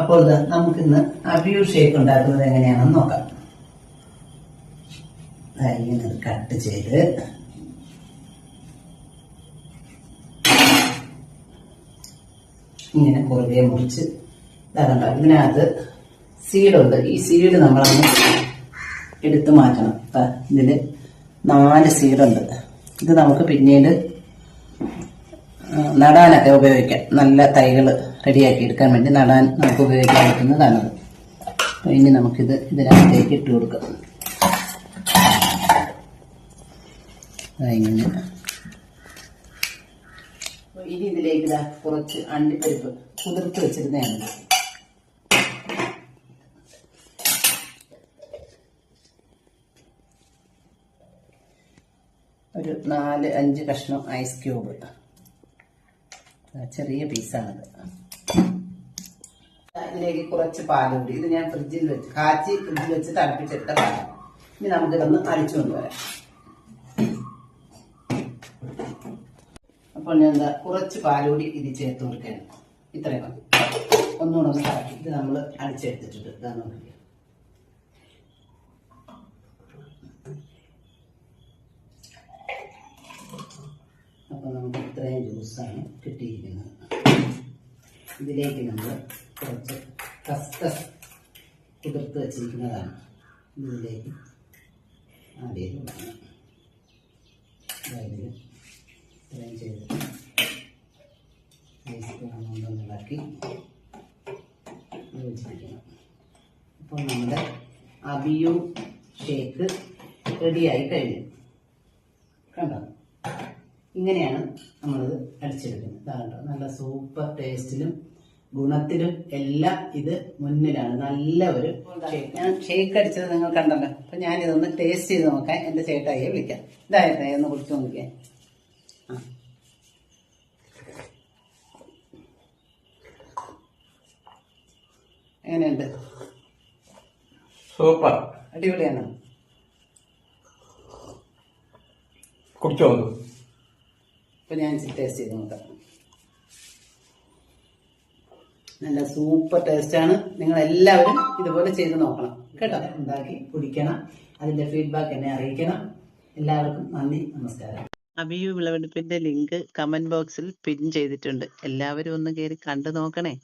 അപ്പോൾ ഇത് നമുക്കിന്ന് അബ്യൂ ഷേക്ക് ഉണ്ടാക്കുന്നത് എങ്ങനെയാണെന്ന് നോക്കാം. ഇങ്ങനെ കട്ട് ചെയ്ത്. ഇങ്ങനെ കുറുകെ മുറിച്ച് ഇതാകണ്ട ഇതിനകത്ത് സീഡുണ്ട് ഈ സീഡ് നമ്മളങ്ങ് എടുത്തു മാറ്റണം. ഇതിൽ നാല് സീഡുണ്ട് ഇത് നമുക്ക് പിന്നീട് നടാനൊക്കെ ഉപയോഗിക്കാം. നല്ല തൈകൾ റെഡിയാക്കി എടുക്കാൻ വേണ്ടി നടാൻ നമുക്ക് ഉപയോഗിക്കാൻ പറ്റുന്നതാണത്. അപ്പോൾ ഇനി നമുക്കിത് ഇതിനകത്തേക്ക് ഇട്ട് കൊടുക്കാം. ഇങ്ങനെ. ഇനി ഇതിലേക്ക് ഇതാ കുറച്ച് അണ്ടിപ്പരിപ്പ് കുതിർത്ത് വെച്ചിരുന്നതാണ്. ഒരു നാല് അഞ്ച് കഷ്ണം ഐസ് ക്യൂബ്. ചെറിയ പീസാണത് ഇതിലേക്ക് കുറച്ച് പാലുകൂടി ഇത് ഞാൻ ഫ്രിഡ്ജിൽ വെച്ച് കാച്ചി ഫ്രിഡ്ജിൽ വെച്ച് തണുപ്പിച്ചെടുത്ത പാലാണ് ഇനി നമുക്കിതൊന്ന് അടിച്ചു കൊണ്ടുവരാം. അപ്പോൾ ഞാൻ എന്താ കുറച്ച് പാലുകൂടി ഇത് ചേർത്ത് കൊടുക്കുകയാണ്. ഇത്രയും ഒന്നുകൂടെ ഒന്ന് ഇത് നമ്മൾ അടിച്ചെടുത്തിട്ടുണ്ട്. ഇതാ നോക്കിയാൽ അപ്പോൾ നമുക്ക് ഇത്രയും ജ്യൂസാണ് കിട്ടിയിരിക്കുന്നത്. ഇതിലേക്ക് നമ്മൾ കുറച്ച് കസ്കസ് കുതിർത്ത് വച്ചിരിക്കുന്നതാണ്. ഇതിലേക്ക് ആദ്യം കൊടുക്കണം അതായത് ഇത്രയും ചെയ്തിട്ട് ഐസ് ക്രീം കൊണ്ടൊന്ന് ഇളക്കി യോജിപ്പിക്കണം അപ്പോൾ നമ്മുടെ അബിയു ഷേക്ക് റെഡിയായി കഴിഞ്ഞു. കണ്ടോ? ഇങ്ങനെയാണ് നമ്മളിത് അടിച്ചെടുക്കുന്നത്. ഇതാകണ്ടോ നല്ല സൂപ്പർ ടേസ്റ്റിലും ഗുണത്തിലും എല്ലാം ഇത് മുന്നിലാണ്. നല്ല ഒരു ഷേക്ക് ഞാൻ ഷേക്ക് അടിച്ചത് നിങ്ങൾ കണ്ടല്ലോ. അപ്പൊ ഞാൻ ഇതൊന്ന് ടേസ്റ്റ് ചെയ്ത് നോക്കാൻ എന്റെ ചേട്ടായി വിളിക്കാം. ഇതായിരുന്നു ഒന്ന് കുടിച്ചു നോക്കിയേ. ആ. എങ്ങനെയുണ്ട്? സൂപ്പർ. അടിപൊളിയാണോ? കുടിച്ചോ ഒന്ന് അപ്പൊ ഞാൻ ടേസ്റ്റ് ചെയ്ത് നോക്കാം. നല്ല സൂപ്പർ ടേസ്റ്റ് ആണ്. നിങ്ങൾ എല്ലാവരും ഇതുപോലെ ചെയ്ത് നോക്കണം. കേട്ടോ? ഉണ്ടാക്കി കുടിക്കണം. അതിന്റെ ഫീഡ്ബാക്ക് എന്നെ അറിയിക്കണം. എല്ലാവർക്കും നന്ദി. നമസ്കാരം. അബിയു വിളവെടുപ്പിന്റെ ലിങ്ക് കമന്റ് ബോക്സിൽ പിൻ ചെയ്തിട്ടുണ്ട്. എല്ലാവരും ഒന്ന് കയറി കണ്ടു നോക്കണേ.